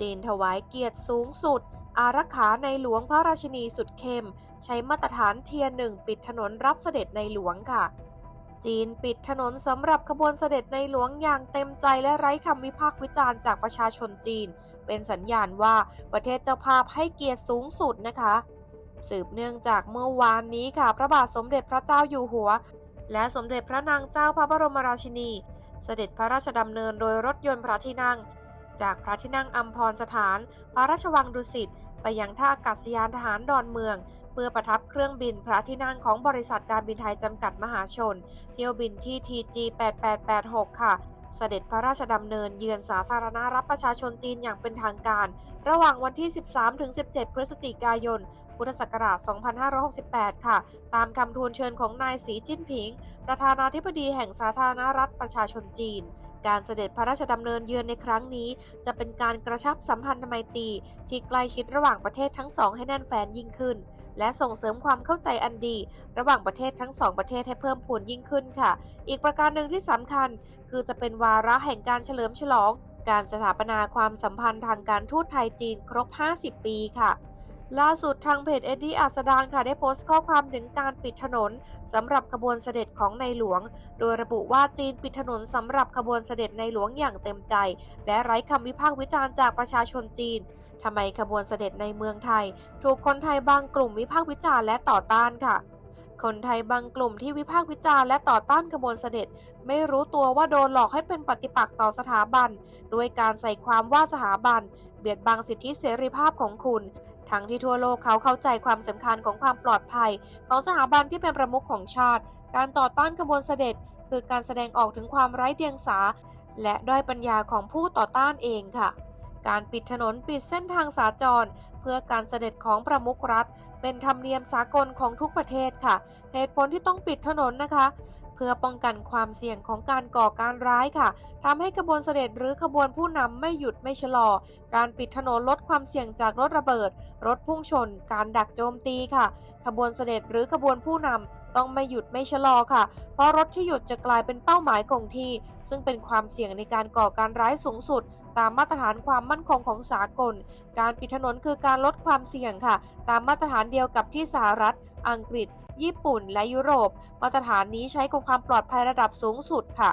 จีนถวายเกียรติสูงสุด อารักขาในหลวงพระราชินีสุดเข้ม ใช้มาตรฐานเทียร์หนึ่งปิดถนนรับเสด็จในหลวงค่ะ จีนปิดถนนสำหรับขบวนเสด็จในหลวงอย่างเต็มใจและไร้คำวิพากษ์วิจารณ์จากประชาชนจีน เป็นสัญญาณว่าประเทศเจ้าภาพให้เกียรติสูงสุดนะคะ สืบเนื่องจากเมื่อวานนี้ค่ะ พระบาทสมเด็จพระเจ้าอยู่หัว และสมเด็จพระนางเจ้าพระบรมราชินี เสด็จพระราชดำเนินโดยรถยนต์พระที่นั่ง จากพระที่นั่งอัมพรสถาน พระราชวังดุสิตไปยังท่าอากาศยานทหารดอนเมือง เพื่อประทับเครื่องบินพระที่นั่งของบริษัทการบินไทยจำกัดมหาชน เที่ยวบินที่ TG 8886 ค่ะ เสด็จพระราชดำเนินเยือนสาธารณรับประชาชนจีนอย่างเป็นทางการ ระหว่างวันที่ 13-17 พฤศจิกายนพุทธศักราช 2568 ค่ะ ตามคำทูลเชิญของนายสีจิ้นผิง ประธานาธิบดีแห่งสาธารณรัฐประชาชนจีน การเสด็จพระราชดำเนินเยือนในครั้งนี้ จะเป็นการกระชับสัมพันธไมตรีที่ใกล้ชิดระหว่างประเทศทั้งสองให้แน่นแฟนยิ่งขึ้น และส่งเสริมความเข้าใจอันดี ระหว่างประเทศทั้งสองประเทศให้เพิ่มพูนยิ่งขึ้นค่ะ อีกประการหนึ่งที่สำคัญ คือจะเป็นวาระแห่งการเฉลิมฉลอง การสถาปนาความสัมพันธ์ทางการทูตไทยจีนครบ 50 ปีค่ะ ล่าสุดทางเพจเอ็ดดี้อัสดานค่ะได้โพสต์ข้อความถึงการปิดถนนสำหรับขบวนเสด็จของในหลวง โดยระบุว่าจีนปิดถนนสำหรับขบวนเสด็จในหลวงอย่างเต็มใจ และไร้คำวิพากษ์วิจารณ์จากประชาชนจีนทำไมขบวนเสด็จในเมืองไทย ถูกคนไทยบางกลุ่มวิพากษ์วิจารณ์และต่อต้านค่ะคนไทยบางกลุ่มที่วิพากษ์วิจารณ์และต่อต้านขบวนเสด็จ ไม่รู้ตัวว่าโดนหลอกให้เป็นปฏิปักษ์ต่อสถาบัน ด้วยการใส่ความว่าสถาบัน เบียดบังสิทธิเสรีภาพของคุณ ทั้งที่ทั่วโลกเขาเข้าใจความสำคัญของความปลอดภัย ของสถาบันที่เป็นประมุขของชาติ การต่อต้านขบวนเสด็จ คือการแสดงออกถึงความไร้เดียงสา และด้อยปัญญาของผู้ต่อต้านเองค่ะ การปิดถนนปิดเส้นทางสาจร เพื่อการเสด็จของประมุขรัฐ เป็นธรรมเนียมสากลของทุกประเทศค่ะ เหตุผลที่ต้องปิดถนนนะคะ เพื่อป้องกันความเสี่ยงของการก่อการร้ายค่ะทำให้ขบวนเสด็จหรือขบวนผู้นำไม่หยุดไม่ชะลอ การปิดถนนลดความเสี่ยงจากรถระเบิด รถพุ่งชน การดักโจมตีค่ะ ขบวนเสด็จหรือขบวนผู้นำต้องไม่หยุดไม่ชะลอค่ะ เพราะรถที่หยุดจะกลายเป็นเป้าหมายคงที่ ซึ่งเป็นความเสี่ยงในการก่อการร้ายสูงสุด ตามมาตรฐานความมั่นคงของสากล การปิดถนนคือการลดความเสี่ยงค่ะ ตามมาตรฐานเดียวกับที่สหรัฐ อังกฤษ ญี่ปุ่นและยุโรป มาตรฐานนี้ใช้กับความปลอดภัยระดับสูงสุดค่ะ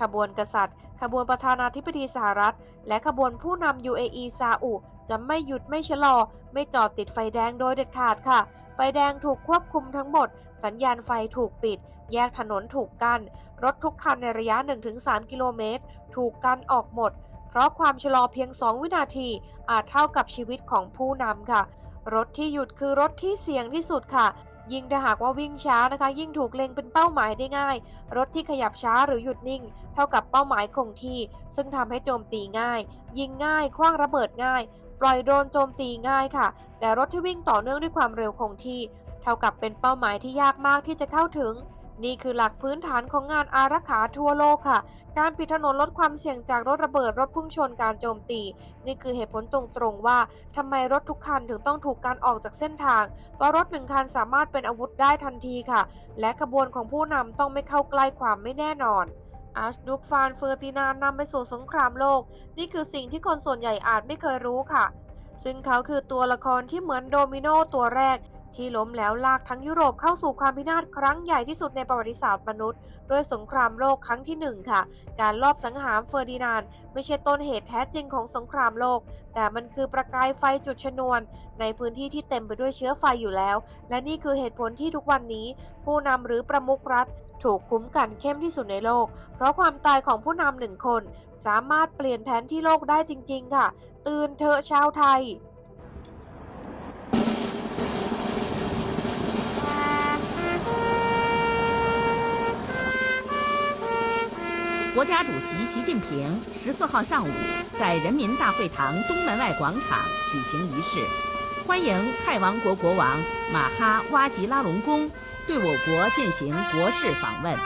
ขบวนกษัตริย์ ขบวนประธานาธิบดีสหรัฐ และขบวนผู้นำ UAE ซาอุจะไม่หยุดไม่ชะลอ ไม่จอดติดไฟแดงโดยเด็ดขาดค่ะ ไฟแดงถูกควบคุมทั้งหมด สัญญาณไฟถูกปิด แยกถนนถูกกัน้น รถทุกคันในระยะ 1-3 กิโลเมตร ถูกกันออกหมด เพราะความชะลอเพียง 2 วินาที อาจเท่ากับชีวิตของผู้นำค่ะ รถที่หยุดคือรถที่เสี่ยงที่สุดค่ะ ยิ่งถ้าหากว่าวิ่งช้านะคะ ยิ่งถูกเล็งเป็นเป้าหมายได้ง่าย รถที่ขยับช้าหรือหยุดนิ่ง เท่ากับเป้าหมายคงที่ ซึ่งทำให้โจมตีง่าย ยิงง่ายคว้างระเบิดง่าย ปล่อยโดนโจมตีง่ายค่ะ แต่รถที่วิ่งต่อเนื่องด้วยความเร็วคงที่ เท่ากับเป็นเป้าหมายที่ยากมากที่จะเข้าถึง นี่คือหลักพื้นฐานของงานอารักขาทั่วโลกค่ะ การปิดถนนลดความเสี่ยงจากรถระเบิดรถพุ่งชนการโจมตี นี่คือเหตุผลตรงๆว่าทำไมรถทุกคันถึงต้องถูกการออกจากเส้นทาง เพราะรถหนึ่งคันสามารถเป็นอาวุธได้ทันทีค่ะ และขบวนของผู้นำต้องไม่เข้าใกล้ความไม่แน่นอนอาร์ชดุกฟานเฟอร์ตินานนำไปสู่สงครามโลก นี่คือสิ่งที่คนส่วนใหญ่อาจไม่เคยรู้ค่ะ ซึ่งเขาคือตัวละครที่เหมือนโดมิโนตัวแรก ที่ล้มแล้วลากทั้งยุโรปเข้าสู่ความพินาศครั้งใหญ่ที่สุดในประวัติศาสตร์มนุษย์ด้วยสงครามโลกครั้งที่หนึ่งค่ะ การลอบสังหารเฟอร์ดินานด์ไม่ใช่ต้นเหตุแท้จริงของสงครามโลก แต่มันคือประกายไฟจุดชนวน ในพื้นที่ที่เต็มไปด้วยเชื้อไฟอยู่แล้ว และนี่คือเหตุผลที่ทุกวันนี้ ผู้นำหรือประมุขรัฐ ถูกคุ้มกันเข้มที่สุดในโลก เพราะความตายของผู้นำหนึ่งคน สามารถเปลี่ยนแผนที่โลกได้จริง ๆ ค่ะ ตื่นเถอะชาวไทย 国家主席习近平十四号上午在人民大会堂东门外广场举行仪式，欢迎泰王国国王马哈哇吉拉隆功对我国进行国事访问。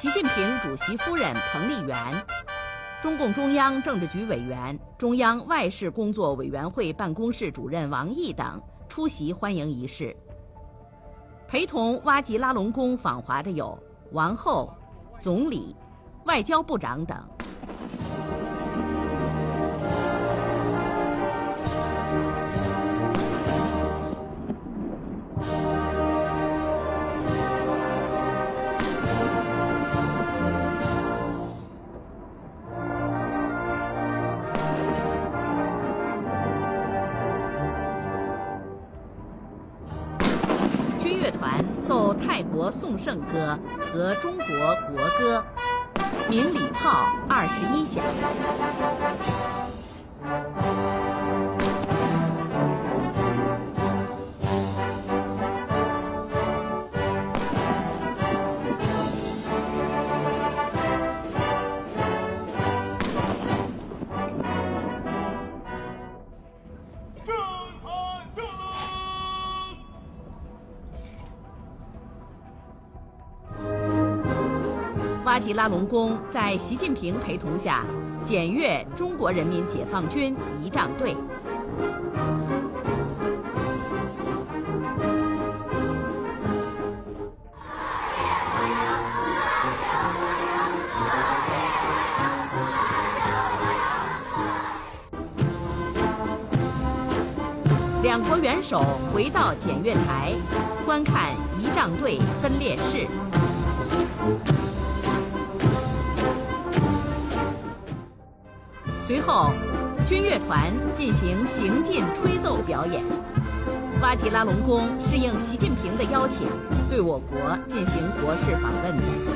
习近平主席夫人彭丽媛、中共中央政治局委员、中央外事工作委员会办公室主任王毅等出席欢迎仪式。陪同瓦吉拉隆功访华的有王后、总理、外交部长等。乐团奏泰国颂圣歌和中国国歌，鸣礼炮二十一响。哇吉拉隆功在习近平陪同下检阅中国人民解放军仪仗队。两国元首回到检阅台，观看仪仗队分列式。随后，军乐团进行行进吹奏表演。巴吉拉隆功是应习近平的邀请，对我国进行国事访问的。